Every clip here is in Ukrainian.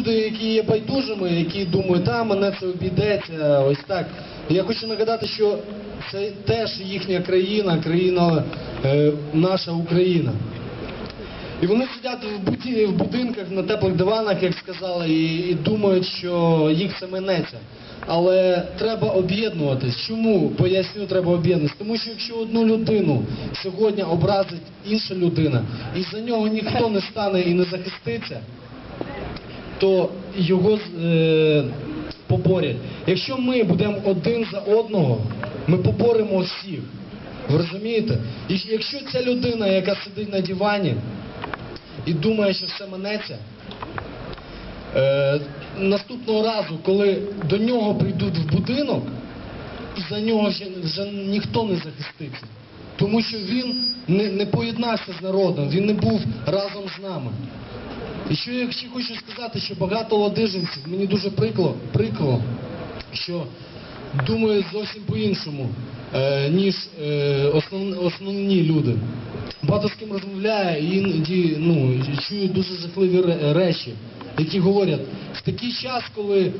люди, які є байдужими, які думають, та мене це обійдеться, ось так. Я хочу нагадати, що це теж їхня країна, країна е, наша Україна. І вони сидять в, буді, в будинках на теплих диванах, як сказали, і, і думають, що їх це минеться. Але треба об'єднуватись. Чому? Поясню, треба об'єднуватись. Тому що якщо одну людину сьогодні образить інша людина, і за нього ніхто не стане і не захиститься, то його е, поборять. Якщо ми будемо один за одного, ми поборемо всіх. Ви розумієте? І якщо ця людина, яка сидить на дивані і думає, що все минеться, е, наступного разу, коли до нього прийдуть в будинок, за нього вже, вже ніхто не захиститься. Тому що він не, не поєднався з народом, він не був разом з нами. І що я ще хочу сказати, що багато ладижинців, мені дуже прикро, прикро що думають зовсім по-іншому, е, ніж е, основ, основні люди. Багато з ким розмовляю і іноді ну, чую дуже жахливі речі, які говорять, в такий час, коли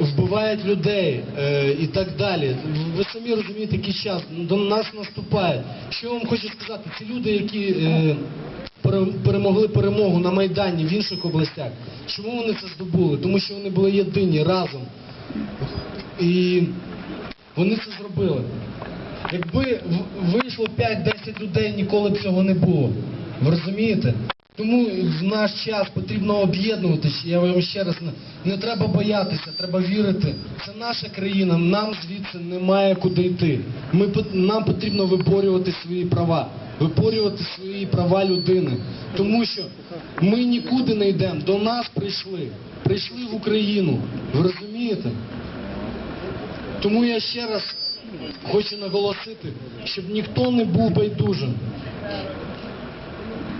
вбивають людей е, і так далі. Ви самі розумієте, який час до нас наступає. Що я вам хочу сказати? Ці люди, які е, перемогли перемогу на Майдані в інших областях, чому вони це здобули? Тому що вони були єдині разом. І вони це зробили. Якби вийшло 5-10 людей, ніколи б цього не було. Ви розумієте? Тому в наш час потрібно об'єднуватися. Я вам ще раз не, треба боятися, треба вірити. Це наша країна, нам звідси немає куди йти. Ми нам потрібно виборювати свої права, виборювати свої права людини. Тому що ми нікуди не йдемо. До нас прийшли. Прийшли в Україну. Ви розумієте? Тому я ще раз хочу наголосити, щоб ніхто не був байдужим.